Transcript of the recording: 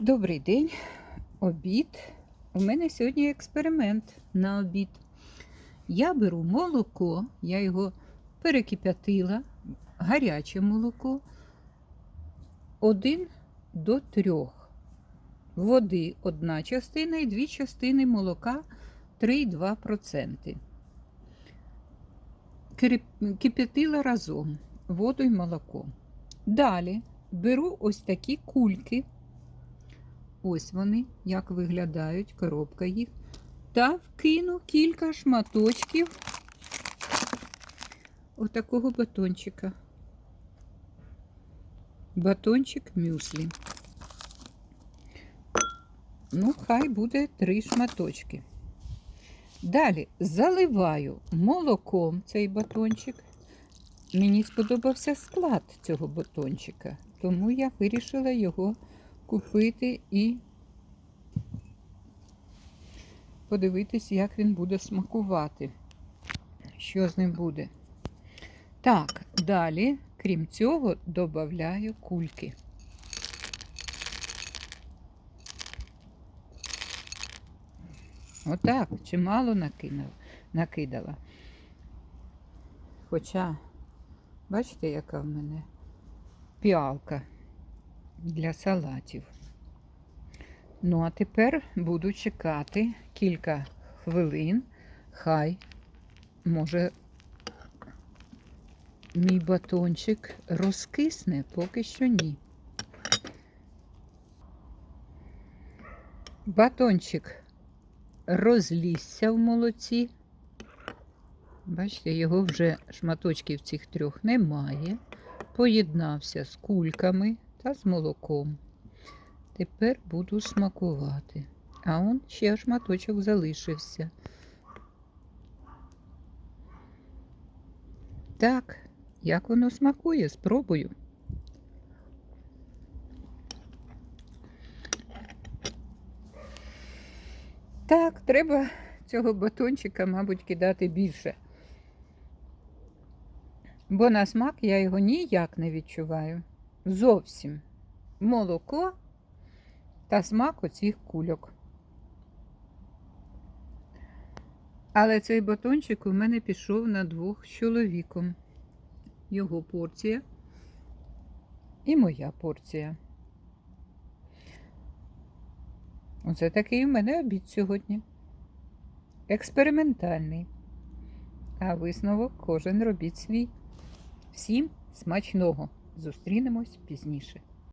Добрий день, обід. У мене сьогодні експеримент на обід. Я беру молоко, я його перекип'ятила, гаряче молоко, один до трьох. Води одна частина і дві частини молока 3,2%. Кип'ятила разом воду і молоко. Далі беру ось такі кульки. Ось вони, як виглядають, коробка їх. Та вкину кілька шматочків отакого батончика. Батончик мюслі. Ну, хай буде три шматочки. Далі заливаю молоком цей батончик. Мені сподобався склад цього батончика, тому я вирішила його купити і подивитись, як він буде смакувати. Що з ним буде. Так, далі, крім цього, додаю кульки. Отак, чимало накинула, накидала. Хоча, бачите, яка в мене піалка для салатів. Ну, а тепер буду чекати кілька хвилин. Хай, може, мій батончик розкисне, поки що ні. Батончик розлізся в молоці. Бачите, його вже шматочків цих трьох немає. Поєднався з кульками та з молоком. Тепер буду смакувати. А он ще шматочок залишився. Так, як воно смакує, спробую. Так, треба цього батончика, мабуть, кидати більше. Бо на смак я його ніяк не відчуваю. Зовсім. Молоко та смак оцих кульок. Але цей батончик у мене пішов на двох з чоловіком. Його порція і моя порція. Оце такий у мене обід сьогодні. Експериментальний. А висновок кожен робіть свій. Всім смачного! Зустрінемось пізніше.